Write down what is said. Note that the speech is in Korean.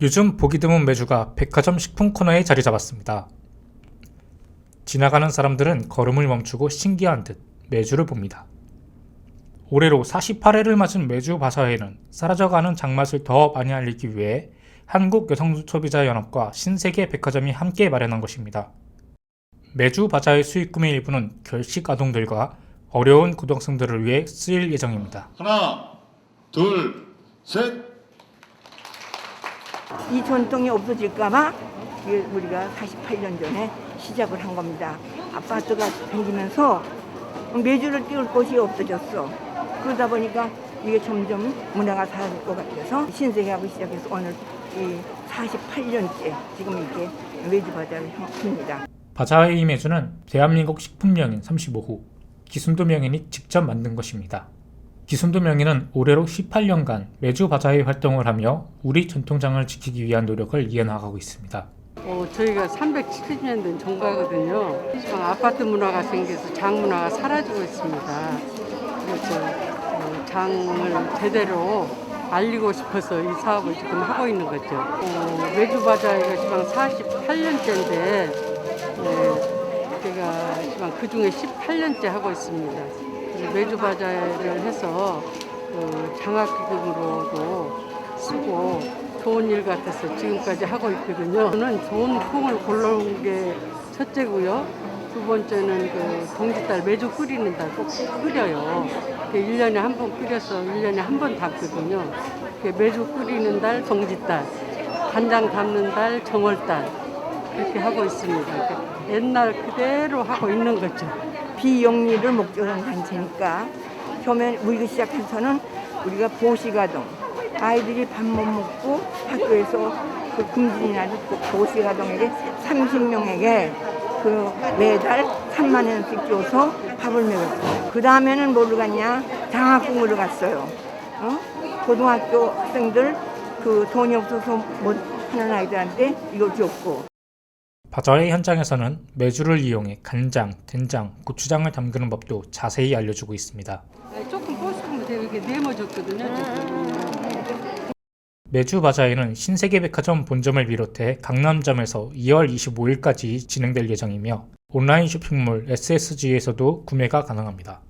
요즘 보기 드문 메주가 백화점 식품 코너에 자리 잡았습니다. 지나가는 사람들은 걸음을 멈추고 신기한 듯 메주를 봅니다. 올해로 48회를 맞은 메주 바사회는 사라져가는 장맛을 더 많이 알리기 위해 한국여성소비자연합과 신세계 백화점이 함께 마련한 것입니다. 메주 바자회 수익금의 일부는 결식 아동들과 어려운 고등학생들을 위해 쓰일 예정입니다. 하나, 둘, 셋. 이 전통이 없어질까봐 우리가 48년 전에 시작을 한 겁니다. 아파트가 생기면서 매주를 띄울 곳이 없어졌어. 그러다 보니까 이게 점점 문화가 사라질 것 같아서 신세계하고 시작해서 오늘 이 48년째 지금 이렇게 매주 바자를 합니다. 바자회의 메주는 대한민국 식품명인 35호 기순도 명인이 직접 만든 것입니다. 기순도 명인은 올해로 18년간 매주 바자회 활동을 하며 우리 전통장을 지키기 위한 노력을 이어나가고 있습니다. 어, 저희가 370년 된 종가거든요. 지금 아파트 문화가 생겨서 장 문화가 사라지고 있습니다. 그래서 어, 장을 제대로 알리고 싶어서 이 사업을 지금 하고 있는 거죠. 어, 매주 바자회가 지금 48년째인데 제가 지금 그 중에 18년째 하고 있습니다. 바자회를 해서 그 장학기금으로도 쓰고 좋은 일 같아서 지금까지 하고 있거든요. 저는 좋은 콩을 골라온 게 첫째고요. 두 번째는 그 동지딸 매주 끓이는 달꼭 끓여요. 그 1년에 한 번 끓여서 1년에 한 번 담거든요. 그 매주 끓이는 달 동지딸, 간장 담는 달 정월달 그렇게 하고 있습니다. 그러니까 옛날 그대로 하고 있는 거죠. 비영리를 목적으로 한 단체니까 처음에 우리가 시작해서는 우리가 보시가동 아이들이 밥 못 먹고 학교에서 그 금진이 나는 그 보시가동에게 30명에게 그 매달 3만 원씩 줘서 밥을 먹였어요. 그 다음에는 뭐로 갔냐? 장학금으로 갔어요. 어? 고등학교 학생들 그 돈이 없어서 못 하는 아이들한테 이걸 줬고 바자회 현장에서는 메주를 이용해 간장, 된장, 고추장을 담그는 법도 자세히 알려주고 있습니다. 네, 조금 뽀식하면 돼요. 이렇게 네모졌거든요. 지금. 매주 바자회는 신세계백화점 본점을 비롯해 강남점에서 2월 25일까지 진행될 예정이며 온라인 쇼핑몰 SSG에서도 구매가 가능합니다.